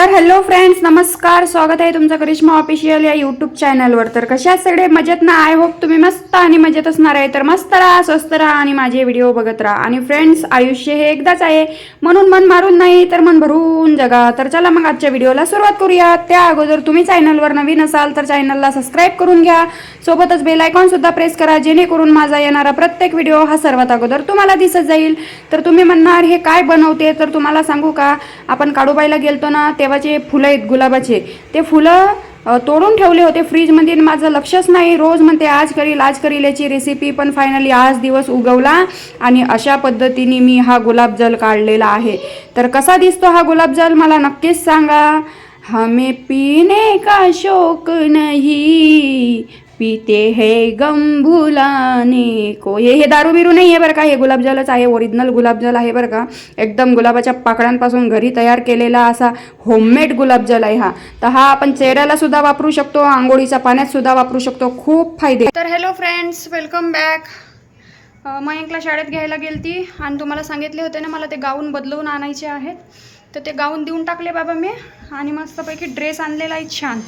तर hello friends नमस्कार स्वागत आहे तुमचं करिश्मा ऑफिशियल या यूट्यूब चॅनलवर तर कशा सगळे? मजेत ना? आय होप तुम्ही मस्त आणि मजेत असणार आहे. तर मस्त राहा स्वस्त राहा आणि माझे व्हिडिओ बघत राहा. आणि फ्रेंड्स आयुष्य हे एकदाच आहे. म्हणून मन मारून नाही तर मन भरून जगा. तर चला मग आजच्या व्हिडिओला सुरुवात करूया त्या अगोदर तुम्ही चॅनलवर नवीन असाल तर चॅनलला सबस्क्राईब करून घ्या. सोबतच बेल आयकॉन सुद्धा प्रेस करा जेणेकरून माझा येणारा प्रत्येक व्हिडिओ हा सर्वात अगोदर तुम्हाला दिसत जाईल. तर तुम्ही म्हणणार हे काय बनवते? तर तुम्हाला सांगू का? आपण काडूबाईला गेलतो ना तेव्हाचे फुलं आहेत गुलाबाचे. ते फुलं तोडून ठेवले होते फ्रीजमध्ये माझं लक्षच नाही. रोज म्हणते आज करील आज करील याची रेसिपी पण फायनली आज दिवस उगवला आणि अशा पद्धतीने मी हा गुलाबजल काढलेला आहे. तर कसा दिसतो हा गुलाबजल मला नक्कीच सांगा. हमें पीने का शौक नहीं. पीते हे गंभुलाने को हे हे दारू बिरू नाही आहे बरं का हे गुलाबजलच आहे ओरिजिनल गुलाबजल आहे बरं का. एकदम गुलाबाच्या पाकळ्यांपासून घरी तयार केलेला असा होममेड गुलाबजल आहे हा. तर हा आपण चेहऱ्याला सुद्धा वापरू शकतो आंघोळीच्या पाण्यात सुद्धा वापरू शकतो. खूप फायदे. तर हॅलो फ्रेंड्स वेलकम बॅक मयंकला शाळेत घ्यायला गेलती आणि तुम्हाला सांगितले होते ना मला ते गाऊन बदलवून आणायचे आहेत. तर ते गाऊन देऊन टाकले बाबा मी आणि मस्तपैकी ड्रेस आणलेला आहे छान.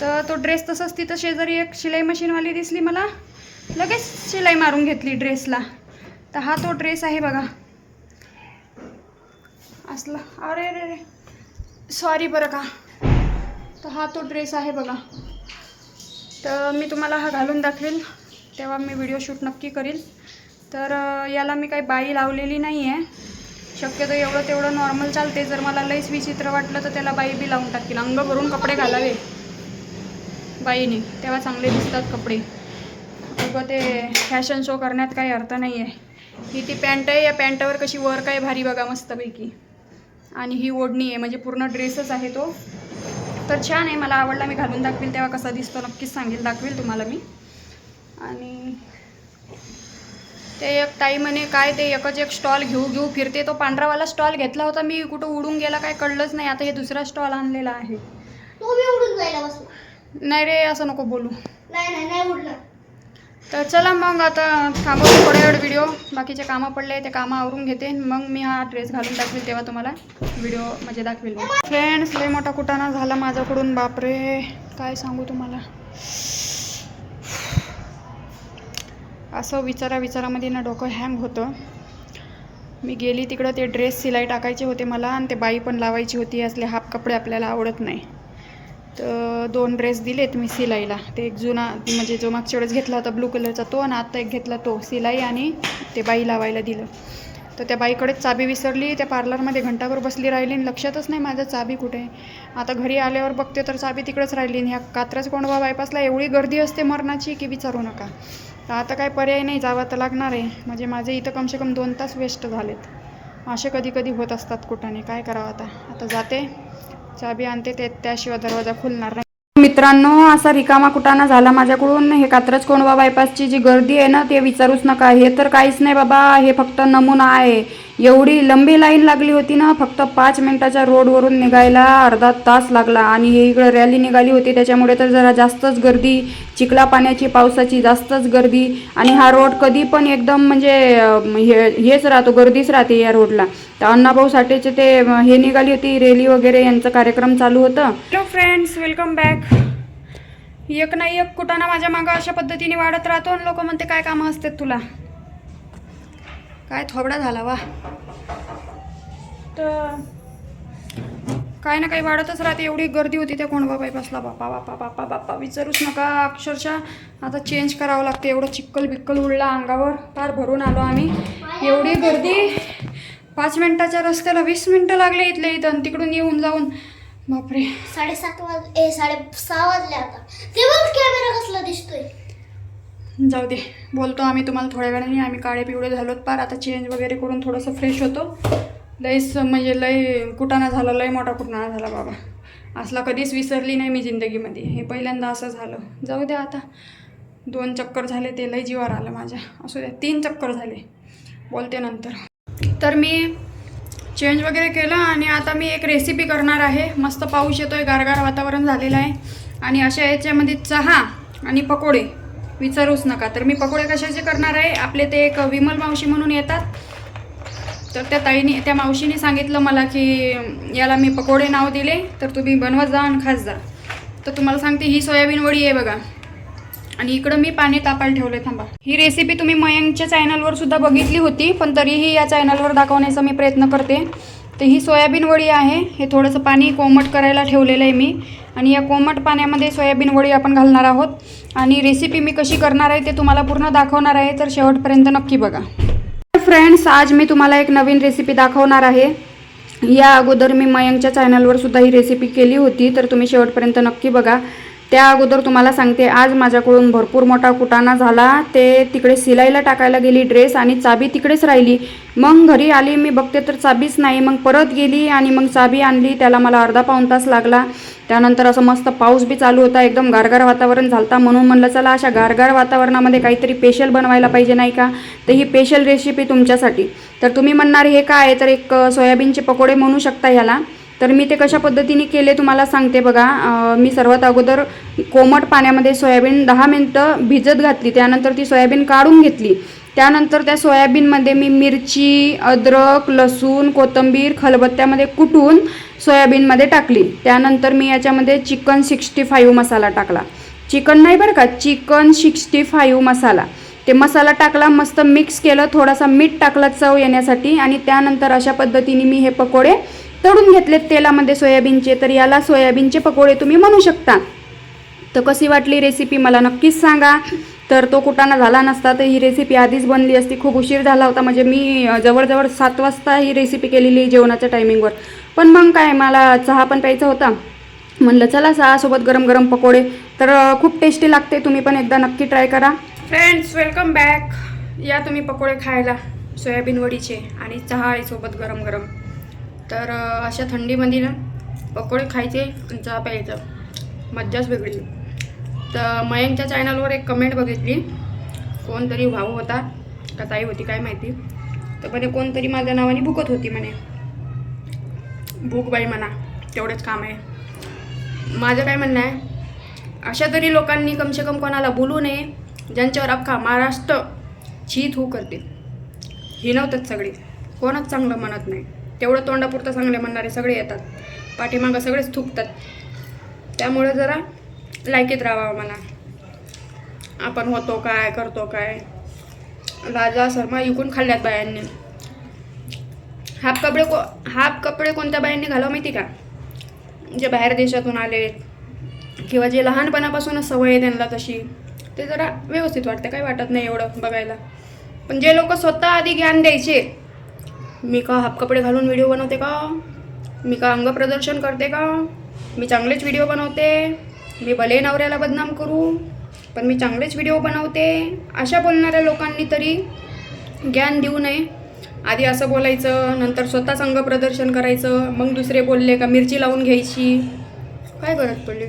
तर तो ड्रेस तसंच तिथं शेजारी एक शिलाई मशीनवाली दिसली मला. लगेच शिलाई मारून घेतली ड्रेसला तर हा तो ड्रेस आहे बघा. असला. अरे रे रे सॉरी बरं का. तर हा तो ड्रेस आहे बघा. तर मी तुम्हाला हा घालून दाखवेल. तेव्हा मी व्हिडिओ शूट नक्की करील. तर याला मी काही बाई लावलेली नाही आहे शक्यतो एवढं तेवढं नॉर्मल चालते जर मला लईच विचित्र वाटलं तर त्याला बाई बी लावून टाकील. अंग भरून कपडे घालावे. बाईने तेव्हा चांगले दिसतात कपडे. अगं ते फॅशन शो करण्यात काही अर्थ नाही आहे ही ती पॅन्ट आहे या पॅन्टवर कशी वर काय भारी बघा मस्तपैकी. आणि ही ओढणी आहे म्हणजे पूर्ण ड्रेसच आहे तो. तर छान आहे मला आवडला मी घालून दाखवेल तेव्हा कसा दिसतो नक्कीच सांगेल दाखवेल तुम्हाला मी. आणि ते एक ताई म्हणे काय ते एकच एक स्टॉल घेऊ घेऊ फिरते. तो पांढरावाला स्टॉल घेतला होता मी कुठं उडून गेला काय कळलंच नाही. आता हे दुसरा स्टॉल आणलेला आहे. नाही रे असं नको बोलू. नाही नाही तर चला मग आता थांबवतो थोड्या वेळ व्हिडिओ बाकीचे कामं पडले ते कामं आवरून घेते. मग मी हा ड्रेस घालून दाखवेल तेव्हा तुम्हाला व्हिडिओ म्हणजे दाखवेल फ्रेंड्स लय मोठा कुटाणा झाला माझ्याकडून बापरे. काय सांगू तुम्हाला? असं विचारा विचारामध्ये ना डोकं हँग होतं. मी गेली तिकडं ते ड्रेस सिलाई टाकायचे होते मला आणि ते बाई पण लावायची होती असले हाफ कपडे आपल्याला आवडत नाही. तर दोन ड्रेस दिलेत मी सिलाईला. ते एक जुना म्हणजे जो मागच्या वेळेस घेतला होता ब्लू कलरचा तो आणि आत्ता एक घेतला तो सिलाई आणि ते बाई लावायला दिलं. तर त्या बाईकडेच चाबी विसरली त्या पार्लरमध्ये घंटाभर बसली राहिली आणि लक्षातच नाही माझं चाबी कुठे आहे. आता घरी आल्यावर बघते तर चाबी तिकडेच राहिली ह्या कात्रज कोंडवा बायपासला एवढी गर्दी असते मरणाची की विचारू नका. तर आता काय पर्याय नाही जावं तर लागणार आहे. म्हणजे माझे इथं कमसे कम दोन तास वेस्ट झालेत. असे कधी कधी होत असतात कुठाने काय करावं आता. आता जाते. चाबी आणते ते त्याशिवाय दरवाजा खुलणार नाही. मित्रांनो असा रिकामा कुटाणा झाला माझ्याकडून. हे कात्रज कोंडवा बायपासची जी गर्दी आहे ना ते विचारूच नका. हे तर काहीच नाही बाबा. हे फक्त नमुना आहे. एवढी लंबी लाईन लागली होती ना फक्त पाच मिनिटाच्या रोडवरून निघायला अर्धा तास लागला आणि हे इकडं रॅली निघाली होती. त्याच्यामुळे तर जरा जास्तच गर्दी चिखला पाण्याची पावसाची जास्तच गर्दी आणि हा रोड कधी पण एकदम म्हणजे हे हेच राहतो गर्दीच राहते या रोडला तर अण्णाभाऊ साठेचे ते हे निघाली होती रेली वगैरे यांचा कार्यक्रम चालू होतं. हॅलो फ्रेंड्स वेलकम बॅक एक नाही एक कुटाणा माझ्या मागं अशा पद्धतीने वाढत राहतो आणि लोक म्हणते काय कामं असतात तुला? काय थोबडा झाला वा. तर काय ना काही वाढतच राहते. एवढी गर्दी होती त्या कोंडबा बायपासला बापा बापा बापा बापा विचारूच नका. अक्षरशः आता चेंज करावं लागते. एवढं चिक्कल बिक्कल उडला अंगावर. फार भरून आलो आम्ही. एवढी गर्दी. पाच मिनटाच्या रस्त्याला वीस मिनटं लागले इथले इथं आणि तिकडून येऊन जाऊन. बापरे. साडेसात वाज ए साडे सहा वाजले आता. तेव्हाच कॅमेरा कसला दिसतोय. जाऊ दे बोलतो आम्ही तुम्हाला थोड्या वेळाने आम्ही काळे पिवळे झालोत पार. आता चेंज वगैरे करून थोडंसं फ्रेश होतो. लईच म्हणजे लय कुटाणा झाला लय मोठा कुटाणा झाला बाबा. असला कधीच विसरली नाही मी जिंदगीमध्ये. हे पहिल्यांदा असं झालं. जाऊ द्या आता. दोन चक्कर झाले ते लय जीवावर आलं माझ्या. असू द्या तीन चक्कर झाले. बोलते नंतर. तर मी चेंज वगैरे केलं आणि आता मी एक रेसिपी करणार आहे. मस्त पाऊस येतो आहे गारगार वातावरण झालेलं आहे. आणि अशा याच्यामध्ये चहा आणि पकोडे. विचारूच नका. तर मी पकोडे कशाचे करणार आहे? आपले ते एक विमल मावशी म्हणून येतात. तर त्या ताईने त्या मावशीने सांगितलं मला की याला मी पकोडे नाव दिले तर तुम्ही बनवत जा आणि खास जा. तर तुम्हाला सांगते ही सोयाबीन वडी आहे बघा. आणि इकडं मी पाणी तापायला ठेवले थांबा. ही रेसिपी तुम्ही मयंकच्या चॅनलवर सुद्धा बघितली होती पण तरीही या चॅनलवर दाखवण्याचा मी प्रयत्न करते. तर ही सोयाबीन वडी आहे. हे थोडंसं पाणी कोमट करायला ठेवलेलं आहे मी. आणि या कोमट पाण्यामध्ये सोयाबीन वडी आपण घालणार आहोत. आणि रेसिपी मी कशी करणार आहे ते तुम्हाला पूर्ण दाखवणार आहे तर शेवटपर्यंत नक्की बघा. फ्रेंड्स आज मी तुम्हाला एक नवीन रेसिपी दाखवणार आहे. या अगोदर मी मयंकच्या चॅनलवर सुद्धा ही रेसिपी केली होती तर तुम्ही शेवटपर्यंत नक्की बघा. त्या अगोदर तुम्हाला सांगते आज माझ्याकडून भरपूर मोठा कुटाणा झाला. ते तिकडे शिलाईला टाकायला गेली ड्रेस आणि चाबी तिकडेच राहिली. मग घरी आली मी बघते तर चाबीच नाही. मग परत गेली आणि मग चाबी आणली. त्याला मला अर्धा पाऊण तास लागला. त्यानंतर असं मस्त पाऊस बी चालू होता. एकदम गारगार वातावरण झालता. म्हणून म्हणलं चला अशा गारगार वातावरणामध्ये काहीतरी स्पेशल बनवायला पाहिजे नाही का? तर ही स्पेशल रेसिपी तुमच्यासाठी. तर तुम्ही म्हणणार हे काय तर एक सोयाबीनचे पकोडे म्हणू शकता ह्याला. तर मी ते कशा पद्धतीने केले तुम्हाला सांगते बघा. मी सर्वात अगोदर कोमट पाण्यामध्ये सोयाबीन दहा मिनटं भिजत घातली. त्यानंतर ती सोयाबीन काढून घेतली. त्यानंतर त्या सोयाबीनमध्ये मी मिरची अद्रक लसूण कोथिंबीर खलबत्त्यामध्ये कुटून सोयाबीनमध्ये टाकली. त्यानंतर मी याच्यामध्ये चिकन सिक्स्टी फाईव्ह मसाला टाकला. चिकन नाही बरं का चिकन सिक्स्टी फाईव्ह मसाला. ते मसाला टाकला मस्त मिक्स केलं थोडासा मीठ टाकला चव येण्यासाठी आणि त्यानंतर अशा पद्धतीने मी हे पकोडे तळून घेतलेत तेलामध्ये सोयाबीनचे तर याला सोयाबीनचे पकोडे तुम्ही म्हणू शकता. तर कशी वाटली रेसिपी मला नक्कीच सांगा. तर तो कुटाणा झाला नसता तर ही रेसिपी आधीच बनली असती. खूप उशीर झाला होता म्हणजे मी जवळजवळ सात वाजता ही रेसिपी केलेली जेवणाच्या टायमिंगवर पण मग काय मला चहा पण प्यायचा होता. म्हणलं चला चहासोबत गरम गरम पकोडे. तर खूप टेस्टी लागते तुम्ही पण एकदा नक्की ट्राय करा. फ्रेंड्स वेलकम बॅक या तुम्ही पकोडे खायला सोयाबीन वडीचे आणि चहा आहे सोबत गरम गरम. तर अशा थंडीमध्ये ना पकोडे खायचे चहा प्यायचं. मज्जाच वेगळी. तर मयंकच्या चॅनलवर एक कमेंट बघितली. कोणतरी भाऊ होता का ताई होती काय माहिती. तर म्हणे कोणतरी माझ्या नावाने भुकत होती म्हणे. भूक बाई म्हणा तेवढंच काम आहे. माझं काय म्हणणं आहे अशा तरी लोकांनी कमसे कम कोणाला बोलू नये ज्यांच्यावर अख्खा महाराष्ट्र छी थू करते. हिनवतात सगळे. कोणच चांगलं म्हणत नाही. तेवढं तोंडापुरतं चांगले म्हणणारे सगळे येतात. पाठीमागं सगळेच थुकतात. त्यामुळे जरा लायकीत राहावा मला आपण होतो काय करतो काय. राजा शर्मा इकून खाल्ल्यात बायांनी. हाफ कपडे को हाफ कपडे कोणत्या बायांनी घालावं माहिती का? जे बाहेर देशातून आले किंवा जे लहानपणापासूनच सवय आहे त्यांना तशी. ते जरा व्यवस्थित वाटते. काही वाटत नाही एवढं बघायला. पण जे लोक स्वतः आधी ज्ञान द्यायचे मी का हाफ कपडे घालून व्हिडिओ बनवते का? मी का अंग प्रदर्शन करते का? मी चांगलेच व्हिडिओ बनवते. मी भले नवऱ्याला बदनाम करू पण मी चांगलेच व्हिडिओ बनवते. अशा बोलणाऱ्या लोकांनी तरी ज्ञान देऊ नये. आधी असं बोलायचं नंतर स्वतःच अंग प्रदर्शन करायचं मग दुसरे बोलले का मिरची लावून घ्यायची. काय गरज पडली?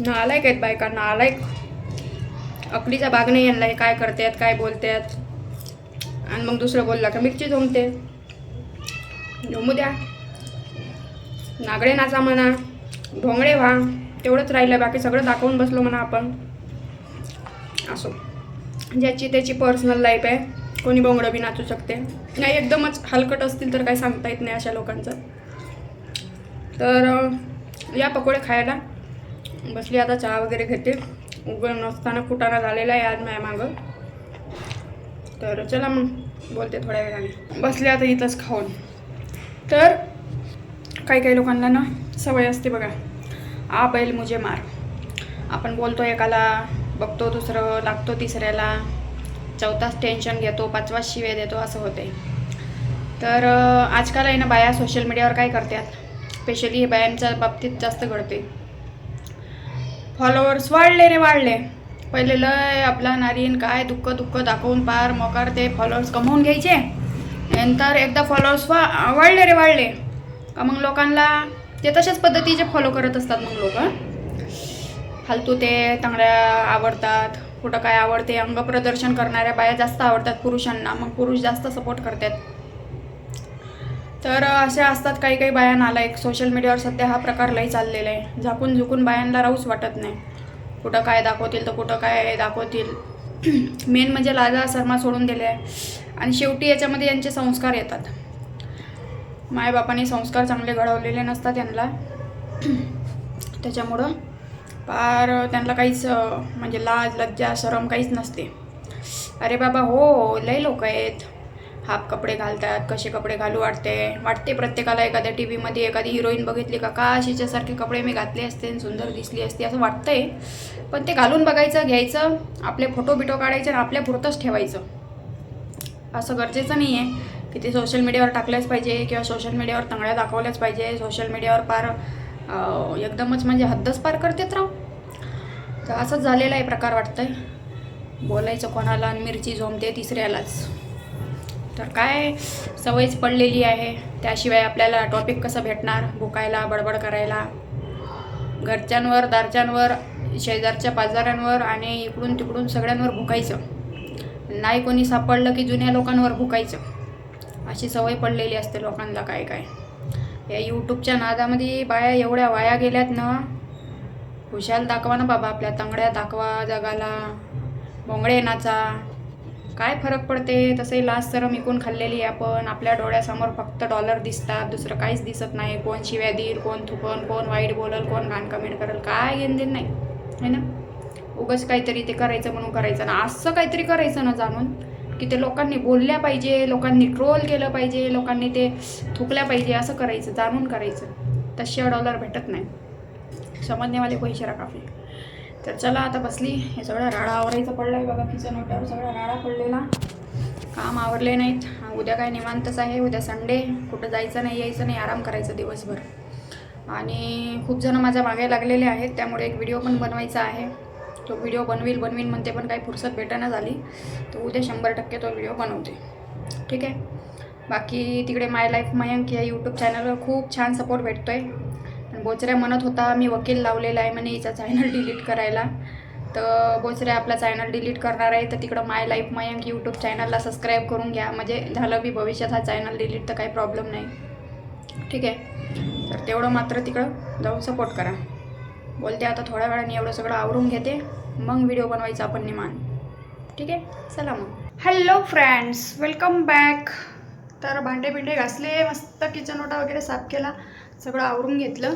नालायक आहेत बायका नालायक. अकलीचा भाग नाही यांना हे काय करतात काय बोलतात? आणि मग दुसरं बोलला का मिरची जमते जमू द्या. नागडे नाचा म्हणा भोंगडे व्हा तेवढंच राहिलं बाकी सगळं दाखवून बसलो म्हणा आपण. असो. ज्याची त्याची पर्सनल लाईफ आहे कोणी बोंगडं बी नाचू शकते. नाही एकदमच हलकट असतील तर काही सांगता येत नाही अशा लोकांचं. तर या पकोडे खायला. बसली आता चहा वगैरे घेते. उघड नसताना कुटाणा झालेला आहे आज माझ्या मागं तर चला मग बोलते थोड्या वेळाने. बसले आता इथंच खाऊन. तर काही काही लोकांना ना सवय असते बघा. आ बैल मुझे मार. आपण बोलतो एकाला बघतो दुसरं लागतो तिसऱ्याला. चौथाच टेन्शन घेतो पाचवाच शिवे देतो असं होते तर आजकाल आहे ना बाया सोशल मीडियावर काय करतात? स्पेशली हे बायांच्या बाबतीत जास्त घडते फॉलोअर्स वाढले रे वाढले. पहिले लय आपला नारीन काय दुःख दुःख दाखवून पार मोकार ते फॉलोअर्स कमवून घ्यायचे. नंतर एकदा फॉलोअर्स वा वाढले रे वाढले. का मग लोकांना ते तशाच पद्धतीचे फॉलो करत असतात मग लोक. फालतू ते चांगल्या आवडतात. कुठं काय आवडते अंग प्रदर्शन करणाऱ्या बाया जास्त आवडतात पुरुषांना. मग पुरुष जास्त सपोर्ट करतात. तर अशा असतात काही काही बाया नालायक सोशल मीडियावर सध्या हा प्रकार लई चाललेला आहे. झाकून झुकून बायांना राहूच वाटत नाही. कुठं काय दाखवतील तर कुठं काय दाखवतील. मेन म्हणजे लाजा शर्मा सोडून दिले आहे. आणि शेवटी याच्यामध्ये यांचे संस्कार येतात. मायबापाने संस्कार चांगले घडवलेले नसतात त्यांना त्याच्यामुळं फार त्यांना काहीच म्हणजे लाज लज्जा शरम काहीच नसते. अरे बाबा हो लय लोक आहेत. हाफ कपडे घालतात कसे कपडे घालू वाटते. वाटते प्रत्येकाला एखाद्या टी व्हीमध्ये एखादी हिरोईन बघितली का? का अशीच्यासारखे कपडे मी घातले असते आणि सुंदर दिसली असते असं वाटतंय. पण ते घालून बघायचं घ्यायचं आपले फोटो बिटो काढायचे आणि आपल्या पुरतंच ठेवायचं. असं गरजेचं नाही आहे की ते सोशल मीडियावर टाकलंच पाहिजे किंवा सोशल मीडियावर तंगड्या दाखवल्याच पाहिजे. सोशल मीडियावर पार एकदमच म्हणजे हद्दच पार करतेत राव. तर असंच झालेला आहे प्रकार वाटतंय. बोलायचं कोणाला आणि मिरची झोमते तिसऱ्यालाच. तर काय सवयच पडलेली आहे. त्याशिवाय आपल्याला टॉपिक कसं भेटणार? भुकायला बडबड करायला. घरच्यांवर दारच्यांवर शेजारच्या पाजाऱ्यांवर आणि इकडून तिकडून सगळ्यांवर भुकायचं. नाही कोणी सापडलं की जुन्या लोकांवर भुकायचं. अशी सवय पडलेली असते लोकांना काय काय. या यूट्यूबच्या नादामध्ये बाया एवढ्या वाया गेल्यात ना. खुशाल दाखवा ना बाबा आपल्या तंगड्या दाखवा जगाला. बोंगडे नाचा. काय फरक पडते? तसे लास्ट सरम इकून खाल्लेली आहे आपण. आपल्या डोळ्यासमोर फक्त डॉलर दिसतात. दुसरं काहीच दिसत नाही. कोण शिव्या देईल कोण थुकन कोण वाईट बोलल कोण घाण कमेंट करेल काय घेण देण नाही. है ना? उगाच काहीतरी ते करायचं म्हणून करायचं ना. असं काहीतरी करायचं ना जाणून की ते लोकांनी बोलल्या पाहिजे लोकांनी ट्रोल केलं पाहिजे लोकांनी ते थुकल्या पाहिजे असं करायचं जाणून करायचं. तशा डॉलर भेटत नाही. समजण्यावाले पैसे काफी तर चला आता बसली. हे सगळं राडा आवरायचं पडलं आहे बघा किचन ओट्यावर सगळा राडा पडलेला. काम आवरले नाहीत. उद्या काय निवांतच आहे. उद्या संडे. कुठं जायचं नाही यायचं नाही. आराम करायचं दिवसभर. आणि खूप जण माझ्या मागे लागलेले आहेत. त्यामुळे एक व्हिडिओ पण बनवायचा आहे. तो व्हिडिओ बनवील बनवीन म्हणते पण काही फुरसत भेटायला झाली. तर उद्या शंभर टक्के तो व्हिडिओ बनवते. ठीक आहे? बाकी तिकडे माय लाईफ मयंक या यूट्यूब चॅनलवर खूप छान सपोर्ट भेटतो आहे बोचऱ्या म्हणत होता मी वकील लावलेला आहे म्हणे हिचा चॅनल डिलीट करायला. तर बोचऱ्या आपला चॅनल डिलीट करणार आहे तर तिकडं माय लाईफ मयंक यूट्यूब चॅनलला सबस्क्राईब करून घ्या. म्हणजे झालं बी भविष्यात हा चॅनल डिलीट तर काही प्रॉब्लेम नाही. ठीक आहे? तर तेवढं मात्र तिकडं जाऊन सपोर्ट करा. बोलते आता थोड्या वेळाने एवढं सगळं आवरून घेते. मग व्हिडिओ बनवायचा आपण निमान ठीक आहे? चला मग. हॅलो फ्रेंड्स वेलकम बॅक तर भांडे बिंडे घासले मस्त किचन ओटा वगैरे साफ केला. सगळं आवरून घेतलं.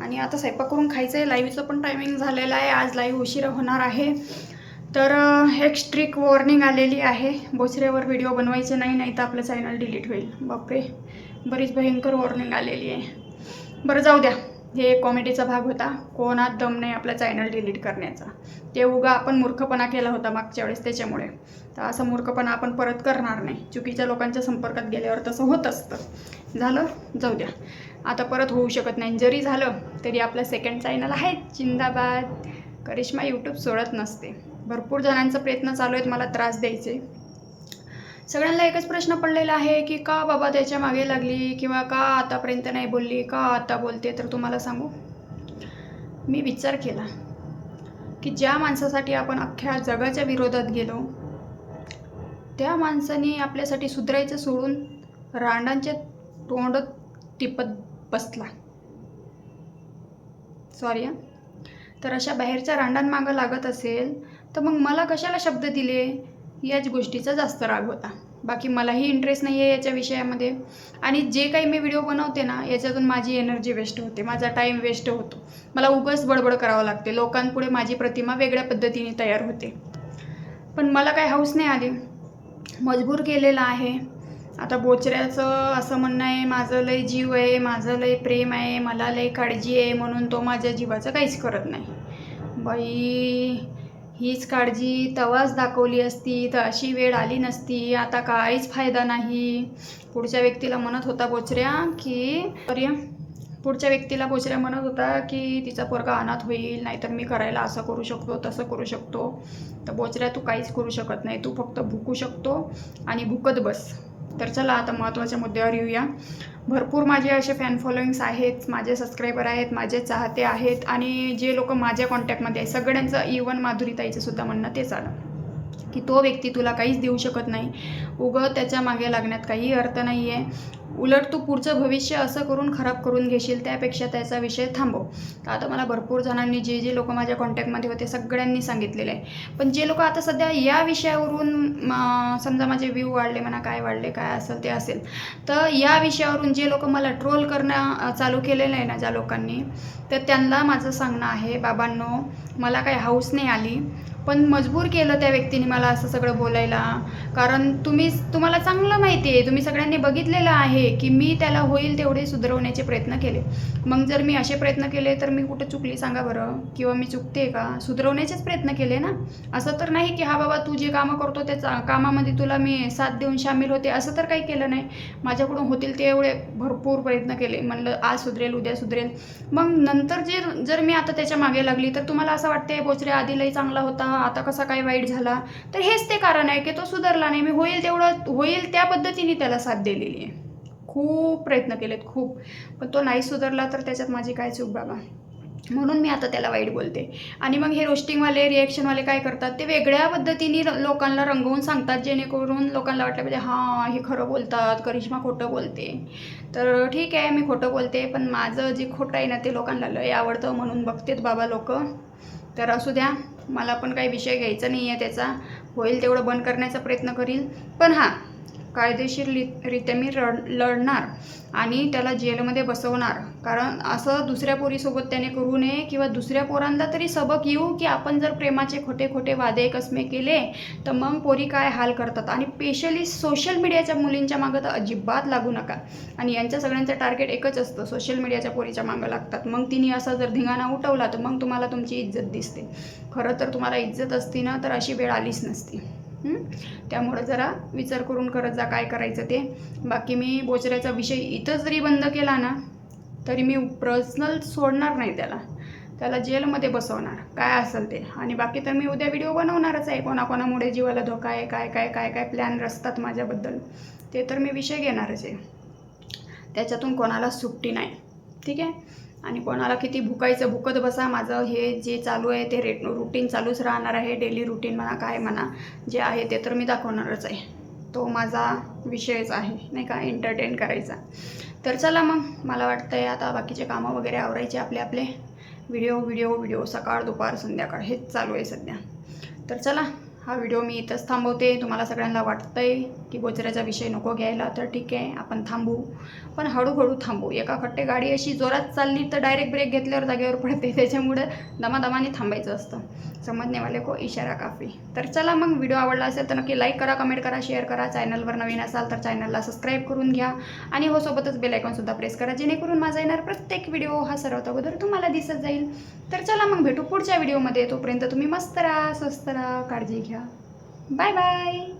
आणि आता स्वयंपाक करून खायचं आहे लाईव्हचं पण टायमिंग झालेलं आहे. आज लाईव्ह उशिरा होणार आहे. तर एक स्ट्रिक वॉर्निंग आलेली आहे. बोचऱ्यावर व्हिडिओ बनवायचे नाही नाही तर आपलं चॅनल डिलीट होईल. बापरे. बरीच भयंकर वॉर्निंग आलेली आहे. बरं जाऊ द्या. हे कॉमेडीचा भाग होता. कोणात दम नाही आपला चॅनल डिलीट करण्याचा. ते उगा आपण मूर्खपणा केला होता मागच्या वेळेस त्याच्यामुळे. तर असं मूर्खपणा आपण परत करणार नाही. चुकीच्या लोकांच्या संपर्कात गेल्यावर तसं होत असतं. झालं? जाऊ द्या. आता परत होऊ शकत नाही. जरी झालं तरी आपलं सेकंड चॅनल आहे. जिंदाबाद. करिश्मा यूट्यूब सोडत नसते. भरपूर जणांचा प्रयत्न चालू आहेत. मला त्रास द्यायचे. सगळ्यांना एकच प्रश्न पडलेला आहे की का बाबा त्याच्यामागे लागली? किंवा का आतापर्यंत नाही बोलली? का आता बोलते? तर तुम्हाला सांगू? मी विचार केला की ज्या माणसासाठी आपण अख्ख्या जगाच्या विरोधात गेलो त्या माणसाने आपल्यासाठी सुधारायचं सोडून रांडांचे तोंड टिपत बसला. सॉरी हां. तर अशा बाहेरच्या रांडांमागं लागत असेल तर मग मला कशाला शब्द दिले? याच गोष्टीचा जास्त राग होता. बाकी मलाही इंटरेस्ट नाही आहे याच्या विषयामध्ये. आणि जे काही मी व्हिडिओ बनवते ना याच्यातून माझी एनर्जी वेस्ट होते. माझा टाईम वेस्ट होतो. मला उगाच बडबड करावं लागते. लोकांपुढे माझी प्रतिमा वेगळ्या पद्धतीने तयार होते. पण मला काही हौस नाही आली. मजबूर केलेला आहे. आता बोचऱ्याचं असं म्हणणं आहे माझं लय जीव आहे माझं लय प्रेम आहे मला लय काळजी आहे म्हणून तो माझ्या जीवाचं काहीच करत नाही. बाई हीच काळजी तवाच दाखवली असती तर अशी वेळ आली नसती आता काहीच फायदा नाही. पुढच्या व्यक्तीला म्हणत होता बोचऱ्या की सॉरी पुढच्या व्यक्तीला बोचऱ्या म्हणत होता की तिचा पोरगा अनाथ होईल नाहीतर मी करायला असं करू शकतो तसं करू शकतो. तर बोचऱ्या तू काहीच करू शकत नाही तू फक्त भुकू शकतो आणि भुकत बस. तर चला आता महत्त्वाच्या मुद्द्यावर येऊया. भरपूर माझे असे फॅन फॉलोईंग्स आहेत माझे सबस्क्रायबर आहेत माझे चाहते आहेत आणि जे लोक माझ्या कॉन्टॅक्टमध्ये आहे सगळ्यांचं इवन माधुरीताईचं सुद्धा म्हणणं तेच आलं. की तो व्यक्ती तुला काहीच देऊ शकत नाही. उगं त्याच्यामागे लागण्यात काही अर्थ नाही आहे उलट तू पुढचं भविष्य असं करून खराब करून घेशील त्यापेक्षा त्याचा विषय थांबव. तर आता मला भरपूर जणांनी जे जे लोक माझ्या कॉन्टॅक्टमध्ये होते सगळ्यांनी सांगितलेलं आहे. पण जे लोक आता सध्या या विषयावरून समजा माझे व्ह्यू वाढले म्हणा काय वाढले काय असेल ते असेल. तर या विषयावरून जे लोक मला ट्रोल करणं चालू केलेलं आहे ना ज्या लोकांनी तर त्यांना माझं सांगणं आहे बाबांनो मला काही हाऊस नाही आली पण मजबूर केलं त्या व्यक्तीने मला असं सगळं बोलायला. कारण तुम्ही तुम्हाला चांगलं माहिती आहे तुम्ही सगळ्यांनी बघितलेलं आहे की मी त्याला होईल तेवढे सुधारवण्याचे प्रयत्न केले. मग जर मी असे प्रयत्न केले तर मी कुठं चुकली सांगा बरं? किंवा मी चुकते का? सुधारवण्याचेच प्रयत्न केले ना? असं तर नाही की हा बाबा तू जे कामं करतो त्या कामामध्ये तुला मी साथ देऊन सामील होते असं तर काही केलं नाही. माझ्याकडून होतील ते एवढे भरपूर प्रयत्न केले. म्हणलं आज सुधरेल उद्या सुधरेल. मग नंतर जे जर मी आता त्याच्यामागे लागली तर तुम्हाला असं वाटते बोचरे आधीलाही चांगला होता आता कसा काय वाईट झाला? तर हेच ते कारण आहे की तो सुधारला नाही. मी होईल तेवढं होईल त्या पद्धतीने त्याला साथ दिलेली आहे. खूप प्रयत्न केलेत खूप. पण तो नाही सुधारला तर त्याच्यात माझी काय चूक बाबा. म्हणून मी आता त्याला वाईट बोलते. आणि मग हे रोस्टिंगवाले रिॲक्शनवाले काय करतात? ते वेगळ्या पद्धतीने र- लोकांना रंगवून सांगतात जेणेकरून लोकांना वाटलं पाहिजे हां हे खरं बोलतात करिश्मा खोटं बोलते. तर ठीक आहे मी खोटं बोलते पण माझं जे खोटं आहे ना ते लोकांना लय आवडतं म्हणून बघतेत बाबा लोक. तर असू द्या मला पण काही विषय घ्यायचा नाही आहे त्याचा. होईल तेवढं बंद करण्याचा प्रयत्न करील पण हां कायदेशीर रित्या मी रड लढणार आणि त्याला जेलमध्ये बसवणार. कारण असं दुसऱ्या पोरीसोबत त्याने करू नये किंवा दुसऱ्या पोरांना तरी सबक येऊ की आपण जर प्रेमाचे खोटे खोटे वादे कसमे केले तर मग पोरी काय हाल करतात? आणि स्पेशली सोशल मीडियाच्या मुलींच्या मागं तर अजिबात लागू नका. आणि यांच्या सगळ्यांचं टार्गेट एकच असतं सोशल मीडियाच्या पोरीच्या मागं लागतात. मग तिने असा जर धिंगाणा उठवला तर मग तुम्हाला तुमची इज्जत दिसते. खरं तर तुम्हाला इज्जत असती ना तर अशी वेळ आलीच नसती. त्यामुळं जरा विचार करून करत जा काय करायचं ते. बाकी मी बोचऱ्याचा विषय इथं जरी बंद केला ना तरी मी पर्सनल सोडणार नाही त्याला. त्याला जेलमध्ये बसवणार काय असेल ते. आणि बाकी तर मी उद्या व्हिडिओ बनवणारच आहे कोणाकोणामुळे जीवाला धोका आहे काय काय काय काय प्लॅन रचतात माझ्याबद्दल. ते तर मी विषय घेणारच आहे. त्याच्यातून कोणाला सुट्टी नाही. ठीक आहे? आणि कोणाला किती भुकायचं भुकत बसा. माझं हे जे चालू आहे ते रेट रुटीन चालूच राहणार आहे. डेली रुटीन म्हणा काय म्हणा जे आहे ते तर मी दाखवणारच आहे. तो माझा विषयच आहे नाही का? एंटरटेन करायचा. तर चला मग मला वाटतं आहे आता बाकीचे कामं वगैरे आवरायचे आपले आपले. व्हिडिओ व्हिडिओ व्हिडिओ सकाळ दुपार संध्याकाळ हेच चालू आहे सध्या. तर चला हा व्हिडिओ मी इथंच थांबवते. तुम्हाला सगळ्यांना वाटतं आहे की बोचऱ्याचा विषय नको घ्यायला तर ठीक आहे आपण थांबू. पण हळूहळू थांबू. एका खट्टे गाडी अशी जोरात चालली तर डायरेक्ट ब्रेक घेतल्यावर जागेवर पडते. त्याच्यामुळं दमादमाने थांबायचं असतं. समजनेवाले को इशारा काफी. तर चला मग व्हिडिओ आवडला असेल तर नक्की लाईक करा कमेंट करा शेअर करा. चॅनलवर नवीन असाल तर चॅनलला सबस्क्राईब करून घ्या. आणि हो सोबतच बेलायकॉनसुद्धा प्रेस करा जेणेकरून माझा येणार प्रत्येक व्हिडिओ हा सर्वात अगोदर तुम्हाला दिसत जाईल. तर चला मग भेटू पुढच्या व्हिडिओमध्ये तोपर्यंत तुम्ही मस्त राहा स्वस्त राहा काळजी घ्या. Bye bye